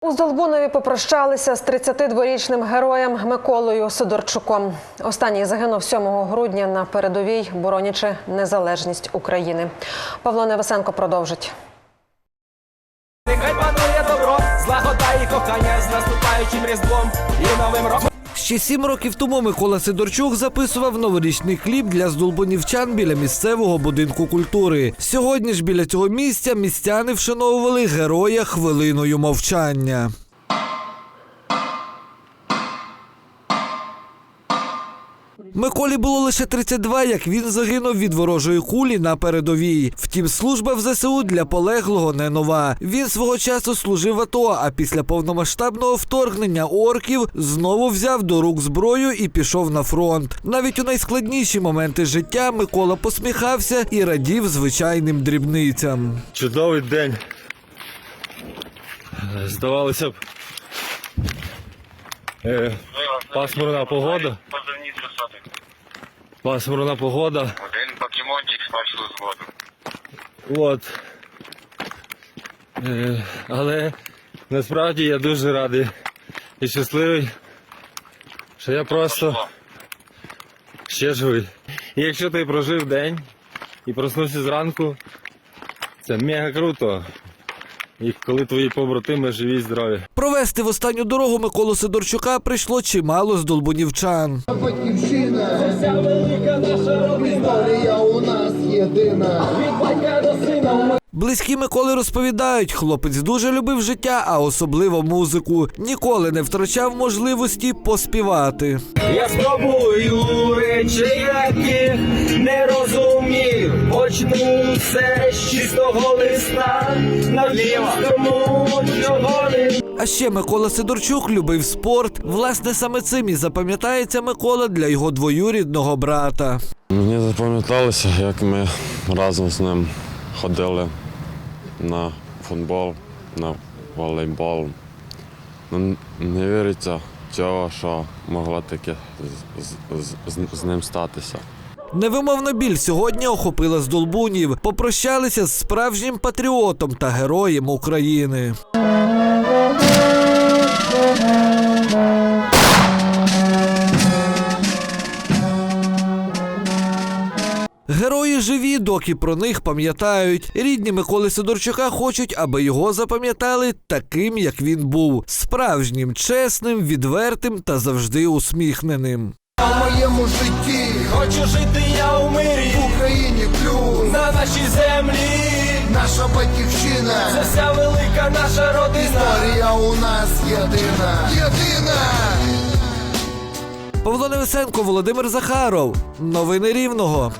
У Здолбунові попрощалися з 32-річним героєм Миколою Сидорчуком. Останній загинув 7 грудня на передовій, боронячи незалежність України. Павло Невесенко продовжить. Нехай панує добро, злагода і кохання з наступаючим різдвом і новим роком. Ще сім років тому Микола Сидорчук записував новорічний кліп для здолбонівчан біля місцевого будинку культури. Сьогодні ж біля цього місця містяни вшановували героя хвилиною мовчання. Миколі було лише 32, як він загинув від ворожої кулі на передовій. Втім, служба в ЗСУ для полеглого не нова. Він свого часу служив в АТО, а після повномасштабного вторгнення орків знову взяв до рук зброю і пішов на фронт. Навіть у найскладніші моменти життя Микола посміхався і радів звичайним дрібницям. Чудовий день. Здавалося б. Е, пасмурна погода. Пасмурна погода. Один покемончик з вашу згоду. От. Е, але насправді я дуже радий і щасливий, що я просто ще живий. І якщо ти прожив день і проснувся зранку, це мега круто. І коли твої побратими живі і здорові. Провести в останню дорогу Миколу Сидорчука прийшло чимало здолбунівчан. Батьківщина, історія у нас єдина. Близькі Миколи розповідають, хлопець дуже любив життя, а особливо музику. Ніколи не втрачав можливості поспівати. Я спробую речі, яких. Почну все з чистого листа, навчусь тому, чого не А ще Микола Сидорчук любив спорт. Власне, саме цим і запам'ятається Микола для його двоюрідного брата. Мені запам'яталося, як ми разом з ним ходили на футбол, на волейбол. Ну, не віриться цього, що могло таке з, з, з, з ним статися. Невимовна біль сьогодні охопила здолбунів. Попрощалися з справжнім патріотом та героєм України. Герої живі, доки про них пам'ятають. Рідні Миколи Сидорчука хочуть, аби його запам'ятали таким, як він був справжнім, чесним, відвертим та завжди усміхненим. У моєму житті хочу жити на нашій землі. Наша батьківщина, Це вся велика наша родина. історія у нас єдина. Єдина! Павло Невесенко, Володимир Захаров. Новини Рівного.